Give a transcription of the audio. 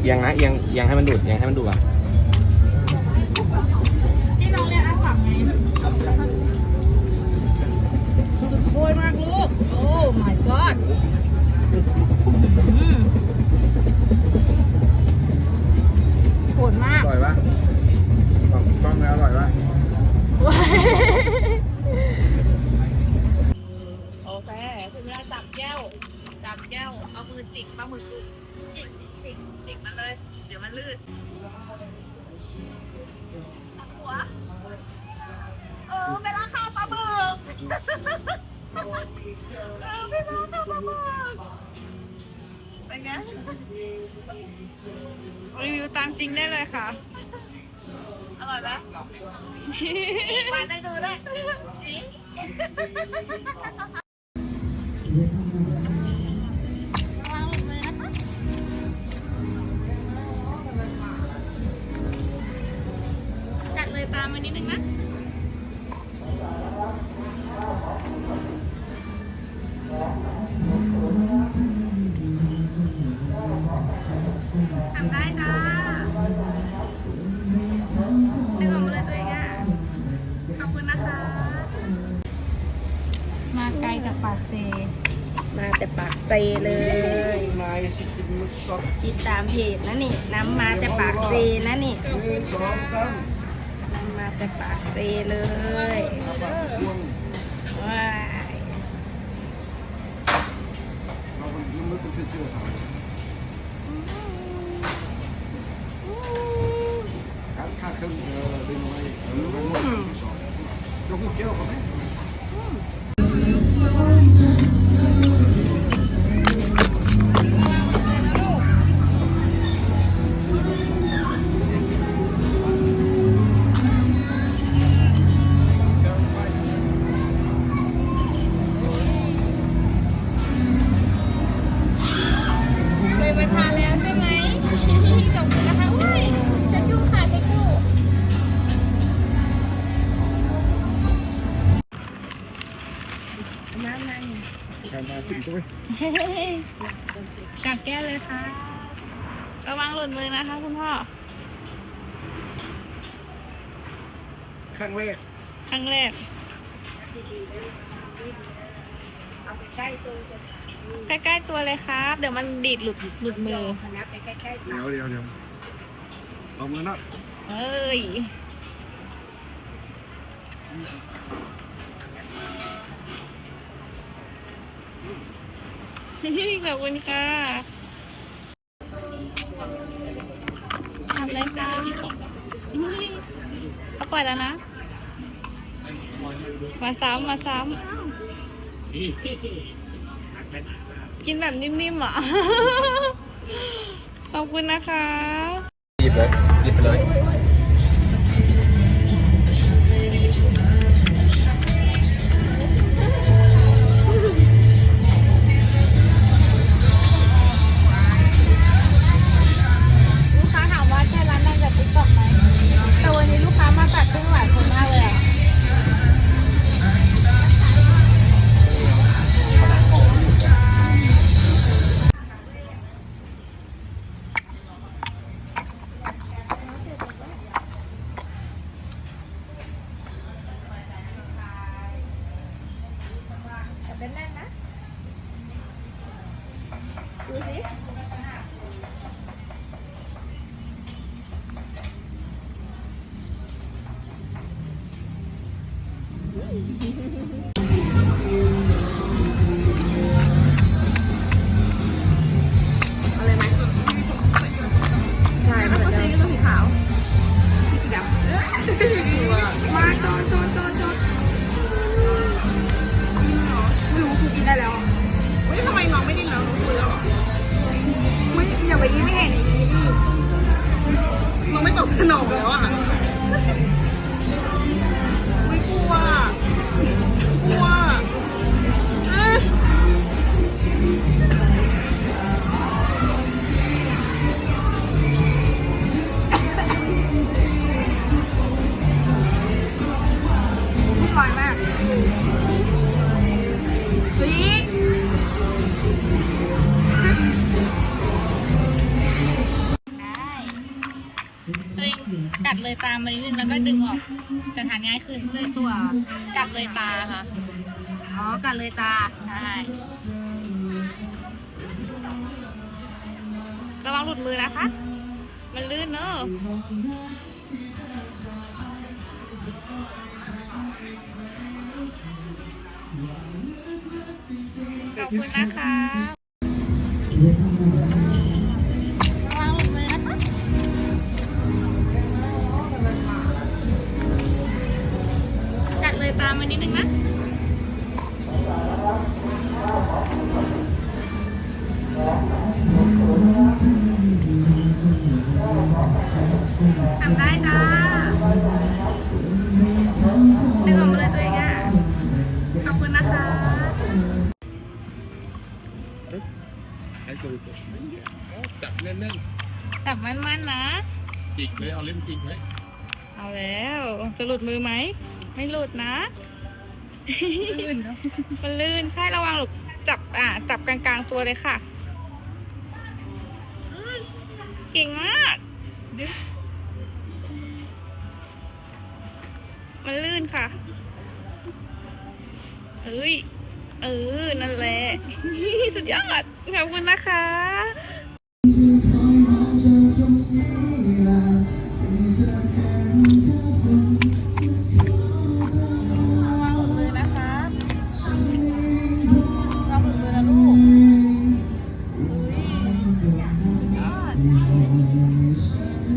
เอียงนะเอียงเอียงให้มันดูดเอียงให้มันดูดอะที่น้องเรียนอาสัมไงสุดโคตรมากลูก โอ้ my god อืมโหดมากอร่อยปะต้องต้องแล้วอร่อยปะโอเคถึงเวลาจับแก้ว จับแก้ว เอามือจิกปลาหมึกดูจิก จิกจิกมันเลย เดี๋ยวมันลื่นเอาหัว เออเวลาข้าวปลาหมึกเออเวลาข้าวปลาหมึกเป็นไงรีวิวตามจริงได้เลยค่ะ อร่อยไหมมาได้ดูได้วา จากปากเซ มาแต่ปากเซเลยนายสิกินมึกสดติดตามเพจนะนี่น้ำมาแต่ปากเซนะนี่หนึ่งสองสามน้ำมาแต่ปากเซเลยพวงว้ายเราคนน้ำมึกเป็นเชื่อๆครับการค่าเครื่องเออดึงไว้เออมันหมดที่สองยกมือเกี่ยวกันไหม ใช่ไหมขอบคุณนะคะอุ้ยเช็ดชู่ค่ะเช็ดชู่น้ำมันการมาถึงด้วยกัดแก้เลยค่ะ ระวังหล่นมือนะคะคุณพ่อ ครั้งแรก ครั้งแรกใกล้ตัว ๆตัวเลยครับ เดี๋ยวมันดีดหลุดหลุดมือเดี๋ยวเดี๋ยวเดี๋ยวเอามือนับเอ้ย ขอบคุณค่ะทำเลยค่ะเขาปล่อยแล้วนะ มาซ้ำมาซ้ำ กินแบบนิ่มๆอะ ขอบคุณนะคะ หยิบเลย หยิบไปเลย กินได้แล้วเฮ้ยทำไมน้องไม่ดิ้นแล้วน้อง กัดเลยตามมานิดนึงแล้วก็ดึงออกจะทานง่ายขึ้นเลยตัวกัดเลยตาค่ะ อ๋อ กัดเลยตา ใช่ ระวังหลุดมือนะคะ มันลื่นเนอะขอบคุณนะคะ กัดเลยตามมานิดนึงนะทำได้จ้าดึงออกมาเลยตัวเองอะ ขอบคุณนะคะไอ้ตัวจับแน่นจับมั่นๆนะ ๆจิกเลยเอาเล่มจิกไว้ เอาแล้ว จะหลุดมือไหม ไม่หลุดนะ ลื่นเนาะมันลื่นใช่ระวังหลุดจับอะจับกลางๆตัวเลยค่ะ เก่งมาก มันลื่นค่ะ เอ้ย เออ นั่นแหละ สุดยอดขอบคุณนะคะ peace.